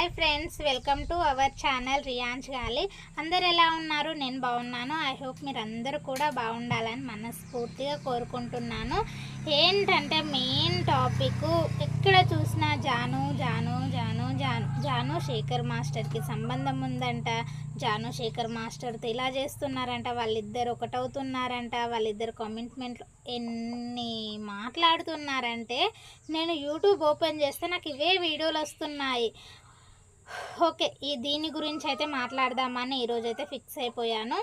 Hi friends welcome to our channel రియాన్స్ గాలి. అందరు ఎలా ఉన్నారు? నేను బాగున్నాను. ఐ హోప్ మీరందరూ కూడా బాగుండాలని మనస్ఫూర్తిగా కోరుకుంటున్నాను. ఏంటంటే మెయిన్ టాపిక్ ఎక్కడ చూసినా జాను జాను జాను జాను జాను శేఖర్ మాస్టర్కి సంబంధం ఉందంట. జాను శేఖర్ మాస్టర్తో ఇలా చేస్తున్నారంట. వాళ్ళిద్దరు ఒకటవుతున్నారంట. వాళ్ళిద్దరు కమిట్మెంట్లు ఎన్ని మాట్లాడుతున్నారంటే నేను యూట్యూబ్ ఓపెన్ చేస్తే నాకు ఇవే వీడియోలు వస్తున్నాయి. ఓకే ఈ దీని గురించి అయితే మాట్లాడదామని ఈరోజైతే అయితే ఫిక్స్ అయిపోయాను.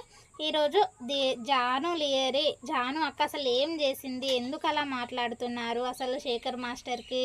ఈరోజు ది జాను లియరి జాను అక్క అసలు ఏం చేసింది? ఎందుకు అలా మాట్లాడుతున్నారు? అసలు శేఖర్ మాస్టర్కి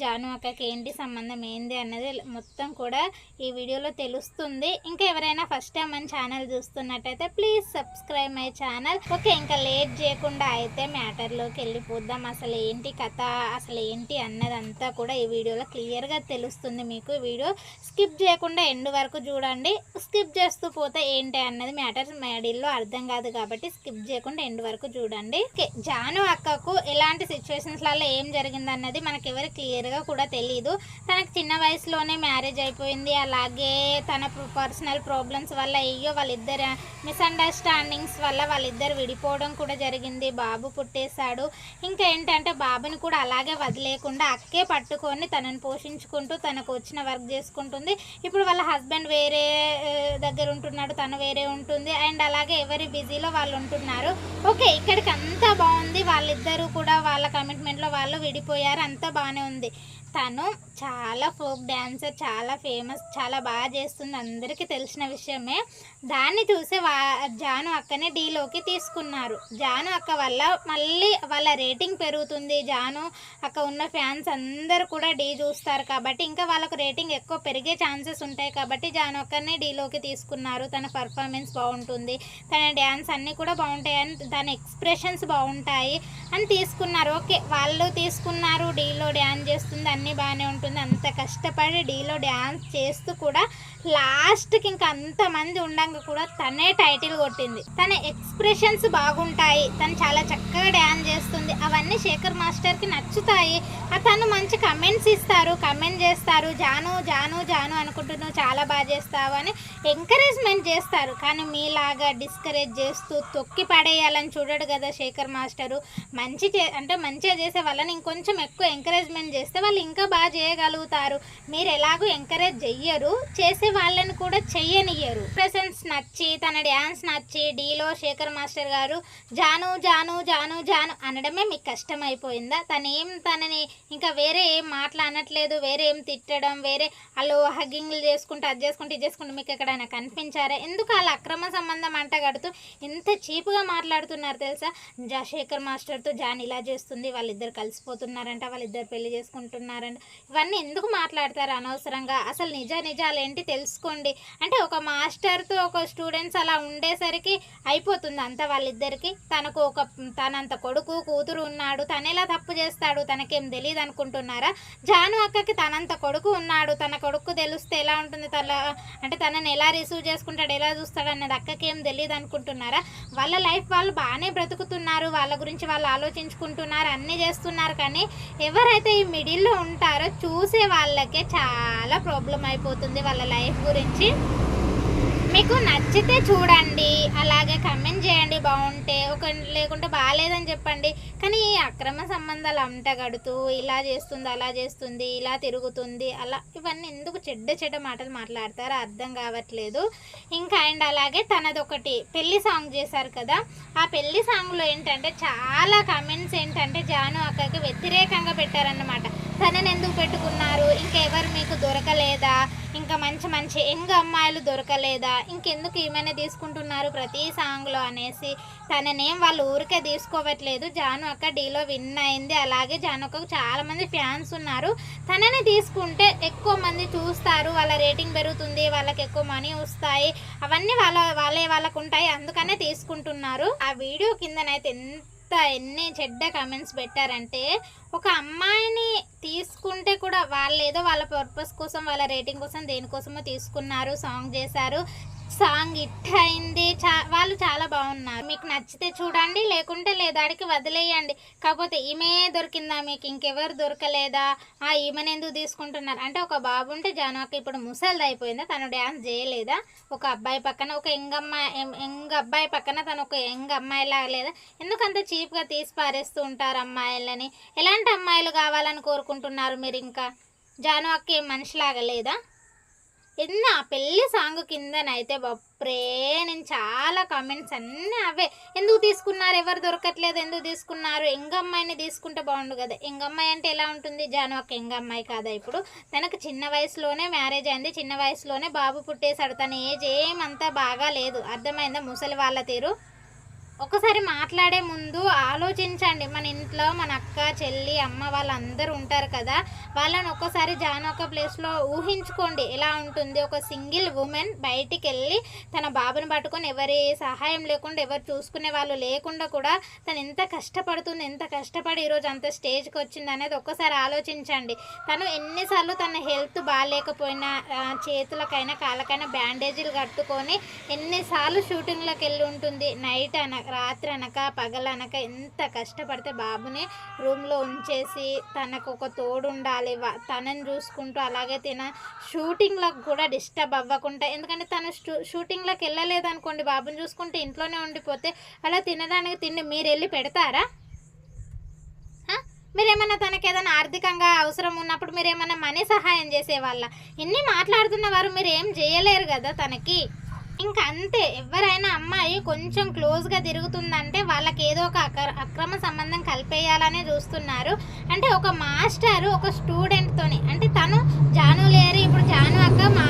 జాను అక్కకి ఏంటి సంబంధం? ఏంది అన్నది మొత్తం కూడా ఈ వీడియోలో తెలుస్తుంది. ఇంకా ఎవరైనా ఫస్ట్ టైం మన ఛానల్ చూస్తున్నట్టయితే please subscribe my channel okay ఇంకా లేట్ చేయకుండా అయితే మ్యాటర్లోకి వెళ్ళిపోద్దాం అసలు ఏంటి కథ? అసలు ఏంటి అన్నదంతా కూడా ఈ వీడియోలో క్లియర్గా తెలుస్తుంది మీకు. ఈ వీడియో స్కిప్ చేయకుండా ఎండ్ వరకు చూడండి. స్కిప్ చేస్తూ పోతే ఏంటి అన్నది మ్యాటర్ మ్యాడీల్లో అర్థం కాదు కాబట్టి స్కిప్ చేయకుండా ఎండ్ వరకు చూడండి. జాను అక్కకు ఎలాంటి సిచ్యువేషన్స్లలో ఏం జరిగింది అన్నది మనకి ఎవరు క్లియర్గా కూడా తెలియదు తనకు చిన్న వయసులోనే మ్యారేజ్ అయిపోయింది. అలాగే తన పర్సనల్ ప్రాబ్లమ్స్ వల్ల అయ్యో వాళ్ళిద్దరు మిస్అండర్స్టాండింగ్స్ వల్ల వాళ్ళిద్దరు విడిపోవడం కూడా జరిగింది. బాబు పుట్టేశాడు. ఇంకా ఏంటంటే బాబుని కూడా అలాగే వదిలేకుండా అక్కే పట్టుకొని తనని పోషించుకుంటూ తనకు వచ్చిన వర్క్ చేసుకుంటుంది. ఇప్పుడు వాళ్ళ హస్బెండ్ వేరే దగ్గర ఉంటున్నాడు. తను వేరే ఉంటుంది. అండ్ అలాగే ఎవరి బిజీలో వాళ్ళు ఉంటున్నారు. ఓకే ఇక్కడికి అంతా బాగుంది. వాళ్ళిద్దరూ కూడా వాళ్ళ కమిట్మెంట్లో వాళ్ళు విడిపోయారు. అంతా బాగానే ఉంది. తను చాలా ఫోక్ డ్యాన్సర్ చాలా ఫేమస్ చాలా బాగా చేస్తుంది. అందరికీ తెలిసిన విషయమే. దాన్ని చూసి వా జాను అక్కనే డీలోకి తీసుకున్నారు. జాను అక్క వల్ల మళ్ళీ వాళ్ళ రేటింగ్ పెరుగుతుంది. జాను అక్క ఉన్న ఫ్యాన్స్ అందరూ కూడా డీ చూస్తారు కాబట్టి ఇంకా వాళ్ళకు రేటింగ్ ఎక్కువ పెరిగే ఛాన్సెస్ ఉంటాయి కాబట్టి జాను అక్కనే డీలోకి తీసుకున్నారు. తన పర్ఫార్మెన్స్ బాగుంటుంది. తన డ్యాన్స్ అన్నీ కూడా బాగుంటాయి అండ్ తన ఎక్స్ప్రెషన్స్ బాగుంటాయి అని తీసుకున్నారు. ఓకే వాళ్ళు తీసుకున్నారు డీలో డ్యాన్స్ చేస్తుంది అన్నీ బాగానే ఉంటుంది. అంత కష్టపడి డీలో డ్యాన్స్ చేస్తూ కూడా లాస్ట్కి ఇంకా అంతమంది ఉండంగా కూడా తనే టైటిల్ కొట్టింది. తన ఎక్స్ప్రెషన్స్ బాగుంటాయి తను చాలా చక్కగా డ్యాన్స్ చేస్తుంది. అవన్నీ శేఖర్ మాస్టర్కి నచ్చుతాయి. తను మంచి కమెంట్స్ ఇస్తారు. కమెంట్ చేస్తారు జాను జాను జాను అనుకుంటున్నావు చాలా బాగా చేస్తావు అని ఎంకరేజ్మెంట్ చేస్తారు. కానీ మీలాగా డిస్కరేజ్ చేస్తూ తొక్కి పడేయాలని చూడడు కదా శేఖర్ మాస్టరు. మంచి చే అంటే మంచిగా చేసే వాళ్ళని ఇంకొంచెం ఎక్కువ ఎంకరేజ్మెంట్ చేస్తే వాళ్ళు ఇంకా బాగా చేయగలుగుతారు. మీరు ఎలాగో ఎంకరేజ్ చెయ్యరు చేసే వాళ్ళని కూడా చెయ్యనియ్యరు. ప్రెసెన్స్ నచ్చి తన డ్యాన్స్ నచ్చి డీలో శేఖర్ మాస్టర్ గారు జాను జాను జాను జాను అనడమే మీకు కష్టం అయిపోయిందా తను ఏం తనని ఇంకా వేరే ఏం మాట్లాడట్లేదు వేరే ఏం తిట్టడం వేరే వాళ్ళు హగ్గింగ్లు చేసుకుంటూ అది చేసుకుంటూ ఇది చేసుకుంటూ మీకు ఎక్కడైనా కనిపించారా? ఎందుకు వాళ్ళ అక్రమ సంబంధం కడుతూ ఎంత చీప్గా మాట్లాడుతున్నారు తెలుసా? జా శేఖర్ మాస్టర్తో జాన్ ఇలా చేస్తుంది వాళ్ళిద్దరు కలిసిపోతున్నారంట వాళ్ళిద్దరు పెళ్ళి చేసుకుంటున్నారంట. ఇవన్నీ ఎందుకు మాట్లాడతారు అనవసరంగా? అసలు నిజ నిజాలు ఏంటి తెలుసుకోండి. అంటే ఒక మాస్టర్తో ఒక స్టూడెంట్స్ అలా ఉండేసరికి అయిపోతుంది అంత వాళ్ళిద్దరికి. తనకు ఒక తనంత కొడుకు కూతురు ఉన్నాడు తనేలా ఎలా తప్పు చేస్తాడు తనకేం తెలియదు అనుకుంటున్నారా జాను అక్కకి తనంత కొడుకు ఉన్నాడు తన కొడుకు తెలిస్తే ఎలా ఉంటుంది? తన అంటే తనని ఎలా రిసీవ్ చేసుకుంటాడు ఎలా చూస్తాడు అన్నది అక్కకి తెలియదు తెలియదు అనుకుంటున్నారా వాళ్ళ లైఫ్ వాళ్ళు బాగానే బ్రతుకుతున్నారు వాళ్ళ గురించి వాళ్ళు ఆలోచించుకుంటున్నారు అన్నీ చేస్తున్నారు కానీ ఎవరైతే ఈ మిడిల్లో ఉంటారో చూసే వాళ్ళకే చాలా ప్రాబ్లం అయిపోతుంది వాళ్ళ లైఫ్ గురించి. మీకు నచ్చితే చూడండి అలాగే కమెంట్ చేయండి బాగుంటే ఒక లేకుంటే బాగాలేదని చెప్పండి. కానీ ఈ అక్రమ సంబంధాలు అంటగడుతూ ఇలా చేస్తుంది అలా చేస్తుంది ఇలా తిరుగుతుంది అలా ఇవన్నీ ఎందుకు చెడ్డ చెడ్డ మాటలు మాట్లాడతారో అర్థం కావట్లేదు. ఇంకా అండ్ అలాగే తనదొకటి పెళ్ళి సాంగ్ చేశారు కదా ఆ పెళ్ళి సాంగ్లో ఏంటంటే చాలా కమెంట్స్ ఏంటంటే జాను అక్కకి వ్యతిరేకంగా పెట్టారన్నమాట. తనని ఎందుకు పెట్టుకున్నారు? ఇంకెవరు మీకు దొరకలేదా? ఇంకా మంచి మంచి యంగ్ అమ్మాయిలు దొరకలేదా? ఇంకెందుకు ఈమెనే తీసుకుంటున్నారు ప్రతి సాంగ్లో అనేసి. తననేం వాళ్ళు ఊరికే తీసుకోవట్లేదు. జాను అక్క డీలో విన్ అయింది. అలాగే జాను అక్కకు చాలామంది ఫ్యాన్స్ ఉన్నారు. తనని తీసుకుంటే ఎక్కువ మంది చూస్తారు. వాళ్ళ రేటింగ్ పెరుగుతుంది. వాళ్ళకి ఎక్కువ మనీ వస్తాయి. అవన్నీ వాళ్ళ వాళ్ళే వాళ్ళకు ఉంటాయి అందుకనే తీసుకుంటున్నారు. ఆ వీడియో కిందనైతే ఎంత ఎన్ని చెడ్డ కమెంట్స్ పెట్టారంటే ఒక అమ్మాయిని తీసుకుంటే కూడా వాళ్ళు ఏదో వాళ్ళ పర్పస్ కోసం వాళ్ళ రేటింగ్ కోసం దేనికోసమో తీసుకున్నారు సాంగ్ చేశారు. సాంగ్ హిట్ అయింది. చా వాళ్ళు చాలా బాగున్నారు. మీకు నచ్చితే చూడండి లేకుంటే లేదాడికి వదిలేయండి. కాకపోతే ఈమె దొరికిందా మీకు? ఇంకెవరు దొరకలేదా? ఆ ఈమెను ఎందుకు తీసుకుంటున్నారు? అంటే ఒక బాబు ఉంటే జానకి ఇప్పుడు ముసలిది అయిపోయిందా? తను డ్యాన్స్ చేయలేదా? ఒక అబ్బాయి పక్కన ఒక ఎంగమ్మాయి ఎంగ అబ్బాయి పక్కన తను ఒక ఎంగ అమ్మాయిలాగా లేదా? ఎందుకంత చీప్గా తీసి పారేస్తూ ఉంటారు అమ్మాయిలని? ఎలాంటి అమ్మాయిలు కావాలని కోరుకుంటున్నారు మీరు ఇంకా? జాను అక్క మనిషిలాగా లేదా? ఎన్న ఆ పెళ్ళి సాంగ్ కిందనైతే బప్రే నేను చాలా కామెంట్స్ అన్నీ అవే. ఎందుకు తీసుకున్నారు? ఎవరు దొరకట్లేదు? ఎందుకు తీసుకున్నారు? ఎంగమ్మాయిని తీసుకుంటే బాగుండు కదా. ఎంగమ్మాయి అంటే ఎలా ఉంటుంది? జాను ఒక ఎంగమ్మాయి కాదా ఇప్పుడు? తనకు చిన్న వయసులోనే మ్యారేజ్ అయింది. చిన్న వయసులోనే బాబు పుట్టేశాడు. తన ఏజ్ ఏమంతా బాగా లేదు అర్థమైందా? ముసలి వాళ్ళ తీరు. ఒకసారి మాట్లాడే ముందు ఆలోచించండి. మన ఇంట్లో మన అక్క చెల్లి అమ్మ వాళ్ళందరూ ఉంటారు కదా. వాళ్ళని ఒక్కసారి జాన్ ఒక ప్లేస్లో ఊహించుకోండి. ఎలా ఉంటుంది? ఒక సింగిల్ ఉమెన్ బయటికి వెళ్ళి తన బాబుని పట్టుకొని ఎవరి సహాయం లేకుండా ఎవరు చూసుకునే వాళ్ళు లేకుండా కూడా తను ఎంత కష్టపడుతుంది ఎంత కష్టపడి ఈరోజు అంత స్టేజ్కి వచ్చింది అనేది ఒక్కసారి ఆలోచించండి. తను ఎన్నిసార్లు తన హెల్త్ బాగాలేకపోయినా చేతులకైనా కాళ్ళకైనా బ్యాండేజీలు కట్టుకొని ఎన్నిసార్లు షూటింగ్లోకి వెళ్ళి ఉంటుంది? నైట్ అన రాత్రి అనక పగలనక ఎంత కష్టపడితే బాబుని రూమ్లో ఉంచేసి తనకు ఒక తోడు ఉండాలి వా- తనని చూసుకుంటూ అలాగే తిన షూటింగ్లకు కూడా డిస్టర్బ్ అవ్వకుండా ఎందుకంటే తను షూ షూటింగ్లోకి వెళ్ళలేదు అనుకోండి బాబుని చూసుకుంటే ఇంట్లోనే ఉండిపోతే అలా తినడానికి తిండి మీరు వెళ్ళి పెడతారా మీరేమన్నా తనకి ఏదైనా ఆర్థికంగా అవసరం ఉన్నప్పుడు మీరేమన్నా మనీ సహాయం చేసేవాళ్ళ? ఇన్ని మాట్లాడుతున్న వారు మీరు ఏం చేయలేరు కదా తనకి. ఇంకా అంతే ఎవరైనా అమ్మాయి కొంచెం క్లోజ్గా తిరుగుతుందంటే వాళ్ళకి ఏదో ఒక అక్ర అక్రమ సంబంధం కలిపేయాలనే చూస్తున్నారు. అంటే ఒక మాస్టర్ ఒక స్టూడెంట్తోని అంటే తను జాను లేరు ఇప్పుడు జాను అక్క మా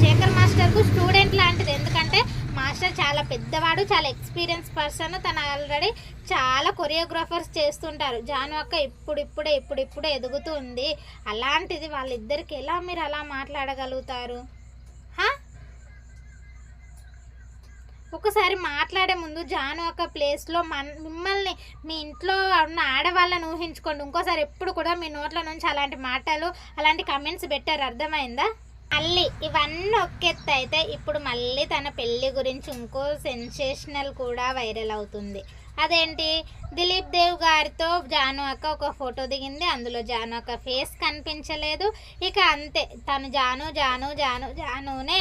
శేఖర్ మాస్టర్కు స్టూడెంట్ లాంటిది. ఎందుకంటే మాస్టర్ చాలా పెద్దవాడు చాలా ఎక్స్పీరియన్స్ పర్సన్ తను ఆల్రెడీ చాలా కొరియోగ్రాఫర్స్ చేస్తుంటారు. జాను అక్క ఇప్పుడిప్పుడే ఇప్పుడిప్పుడే ఎదుగుతుంది అలాంటిది వాళ్ళిద్దరికి ఎలా మీరు అలా మాట్లాడగలుగుతారు? హా? ఒకసారి మాట్లాడే ముందు జాను ఒక ప్లేస్లో మన మిమ్మల్ని మీ ఇంట్లో ఉన్న ఆడవాళ్ళని ఊహించుకోండి. ఇంకోసారి ఎప్పుడు కూడా మీ నోట్ల నుంచి అలాంటి మాటలు అలాంటి కమెంట్స్ పెట్టారు. అర్థమైందా? మళ్ళీ ఇవన్నీ ఒకెత్త అయితే ఇప్పుడు మళ్ళీ తన పెళ్ళి గురించి ఇంకో సెన్సేషనల్ కూడా వైరల్ అవుతుంది. అదేంటి? దిలీప్ దేవ్ గారితో జాను అక్క ఒక ఫోటో దిగింది. అందులో జాను అక్క ఫేస్ కనిపించలేదు. ఇక అంతే. తను జాను జాను జాను జానునే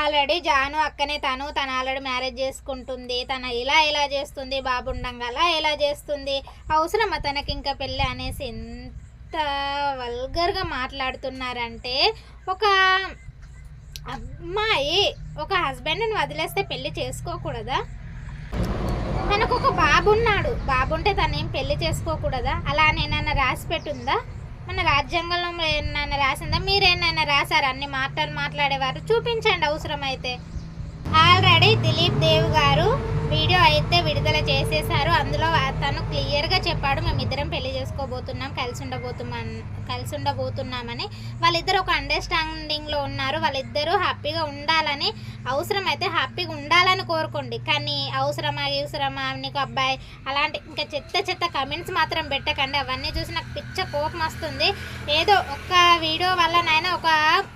ఆల్రెడీ జాను అక్కనే తను తను ఆల్రెడీ మ్యారేజ్ చేసుకుంటుంది. తన ఇలా ఇలా చేస్తుంది బాబు ఉండంగా అలా ఇలా చేస్తుంది. అవసరమా తనకి ఇంకా పెళ్ళి అనేసి? ఎంత వల్గర్గా మాట్లాడుతున్నారంటే ఒక అమ్మాయి ఒక హస్బెండ్ని వదిలేస్తే పెళ్ళి చేసుకోకూడదా? తనకు ఒక బాబు ఉన్నాడు బాబు ఉంటే తను పెళ్ళి పెళ్ళి చేసుకోకూడదా? అలా నేనన్నా రాసి పెట్టుందా? మన రాజ్యాంగంలో ఏమైనా రాసిందా? మీరేమైనా రాశారు అన్ని మాటలు మాట్లాడేవారు. చూపించండి అవసరమైతే. ఆల్రెడీ దిలీప్ దేవ్ గారు వీడియో అయితే విడుదల చేసేసారు అందులో తను క్లియర్గా చెప్పాడు మేము ఇద్దరం పెళ్ళి చేసుకోబోతున్నాం కలిసి ఉండబోతున్నా కలిసి ఉండబోతున్నామని. వాళ్ళిద్దరు ఒక అండర్స్టాండింగ్లో ఉన్నారు. వాళ్ళిద్దరూ హ్యాపీగా ఉండాలని అవసరమైతే హ్యాపీగా ఉండాలని కోరుకోండి. కానీ అవసరమా అవసరమా నీకు అబ్బాయి అలాంటి ఇంకా చెత్త చెత్త కమెంట్స్ మాత్రం పెట్టకండి. అవన్నీ చూసి నాకు పిచ్చ కోపం వస్తుంది. ఏదో ఒక వీడియో వల్లనైనా ఒక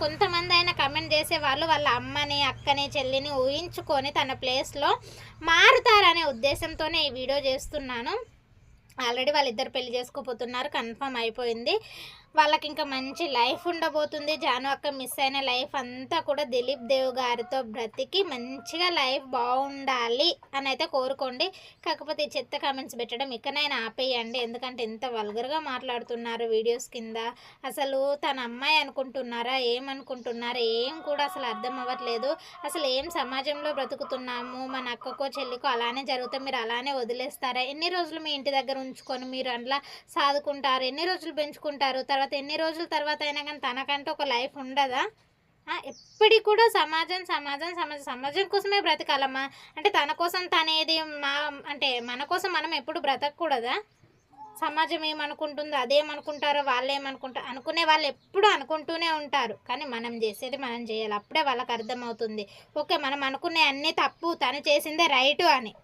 కొంతమంది అయినా కమెంట్ చేసే వాళ్ళు వాళ్ళ అమ్మని అక్కని చెల్లిని ఊహించుకొని తన ప్లేస్లో మారుతారనే ఉద్దేశంతోనే ఈ వీడియో చేస్తున్నాను. ఆల్రెడీ వాళ్ళిద్దరు పెళ్ళి చేసుకోపోతున్నారు కన్ఫర్మ్ అయిపోయింది. వాళ్ళకి ఇంకా మంచి లైఫ్ ఉండబోతుంది. జాను అక్క మిస్ అయిన లైఫ్ అంతా కూడా దిలీప్ దేవ్ గారితో బ్రతికి మంచిగా లైఫ్ బాగుండాలి అని అయితే కోరుకోండి. కాకపోతే ఈ చెత్త కామెంట్స్ పెట్టడం ఇకనైనా ఆపేయండి. ఎందుకంటే ఎంత వల్గర్గా మాట్లాడుతున్నారు వీడియోస్ కింద. అసలు తన అమ్మాయి అనుకుంటున్నారా? ఏమనుకుంటున్నారా ఏం కూడా అసలు అర్థం అవ్వట్లేదు. అసలు ఏం సమాజంలో బ్రతుకుతున్నాము? మన అక్కకో చెల్లికో అలానే జరుగుతాం మీరు అలానే వదిలేస్తారా? ఎన్ని రోజులు మీ ఇంటి దగ్గర ఉంచుకొని మీరు అట్లా సాదుకుంటారు? ఎన్ని రోజులు పెంచుకుంటారు? తర్వాత ఎన్ని రోజుల తర్వాత అయినా కానీ తనకంటే ఒక లైఫ్ ఉండదా? ఎప్పటికి కూడా సమాజం సమాజం సమాజం సమాజం కోసమే బ్రతకాలమ్మా. అంటే తన కోసం తనేది మా అంటే మన కోసం మనం ఎప్పుడు బ్రతకూడదా? సమాజం ఏమనుకుంటుందో అదేమనుకుంటారో వాళ్ళు ఏమనుకుంటారు అనుకునే వాళ్ళు ఎప్పుడు అనుకుంటూనే ఉంటారు. కానీ మనం చేసేది మనం చేయాలి. అప్పుడే వాళ్ళకి అర్థమవుతుంది. ఓకే మనం అనుకునే అన్నీ తప్పు తను చేసిందే రైటు అని.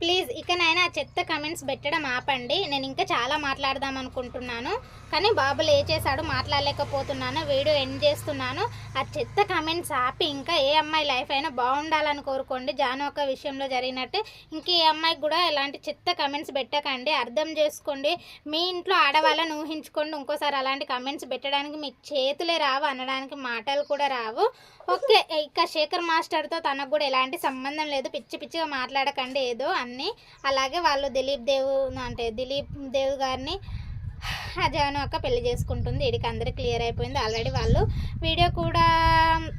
ప్లీజ్ ఇకనైనా చెత్త కమెంట్స్ పెట్టడం ఆపండి. నేను ఇంకా చాలా మాట్లాడదాం అనుకుంటున్నాను. కానీ బాబు లేచేశాడు మాట్లాడలేకపోతున్నాను వీడియో ఎండ్ చేస్తున్నాను. ఆ చెత్త కమెంట్స్ ఆపి ఇంకా ఏ అమ్మాయి లైఫ్ అయినా బాగుండాలని కోరుకోండి. జాను ఒక విషయంలో జరిగినట్టు ఇంక ఏ అమ్మాయికి కూడా ఇలాంటి చెత్త కమెంట్స్ పెట్టకండి. అర్థం చేసుకోండి. మీ ఇంట్లో ఆడవాళ్ళని ఊహించుకోండి. ఇంకోసారి అలాంటి కమెంట్స్ పెట్టడానికి మీకు చేతులే రావు అనడానికి మాటలు కూడా రావు. ఓకే ఇక శేఖర్ మాస్టర్తో తనకు కూడా ఎలాంటి సంబంధం లేదు. పిచ్చి పిచ్చిగా మాట్లాడకండి ఏదో అన్నీ అలాగే వాళ్ళు దిలీప్ దేవ్ అంటే దిలీప్ దేవ్ గారిని అజాను అక్క పెళ్ళి చేసుకుంటుంది. వీడికి అందరికి క్లియర్ అయిపోయింది. ఆల్రెడీ వాళ్ళు వీడియో కూడా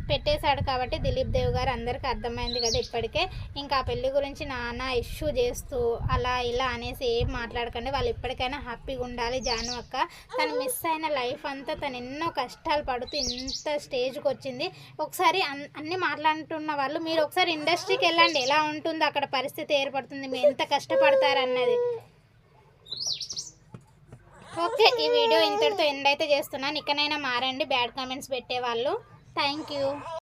పెట్టేశాడు కాబట్టి దిలీప్ దేవ్ గారు అందరికీ అర్థమైంది కదా ఇప్పటికే. ఇంకా ఆ పెళ్ళి గురించి నాన్న ఇష్యూ చేస్తూ అలా ఇలా అనేసి ఏం మాట్లాడకండి. వాళ్ళు ఇప్పటికైనా హ్యాపీగా ఉండాలి జాను అక్క తను మిస్ అయిన లైఫ్ అంతా తను ఎన్నో కష్టాలు పడుతూ ఇంత స్టేజ్కి వచ్చింది. ఒకసారి అన్- అన్ని మాట్లాడుతున్న వాళ్ళు మీరు ఒకసారి ఇండస్ట్రీకి వెళ్ళండి. ఎలా ఉంటుందో అక్కడ పరిస్థితి ఏర్పడుతుంది. మీరు ఎంత కష్టపడతారన్నది. ఓకే ఈ వీడియో ఇంతటితో ఎండ్ అయితే చేస్తున్నాను. ఇకనైనా మారండి. బ్యాడ్ కామెంట్స్ పెట్టేవాళ్ళు. Thank you.